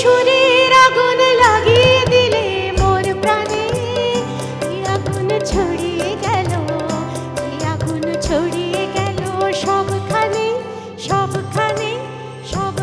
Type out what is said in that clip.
শরীর আগুন লাগিয়ে দিলে মোর প্রাণে। আগুন ছড়িয়ে গেল আগুন ছড়িয়ে গেল সবখানে সবখানে, সব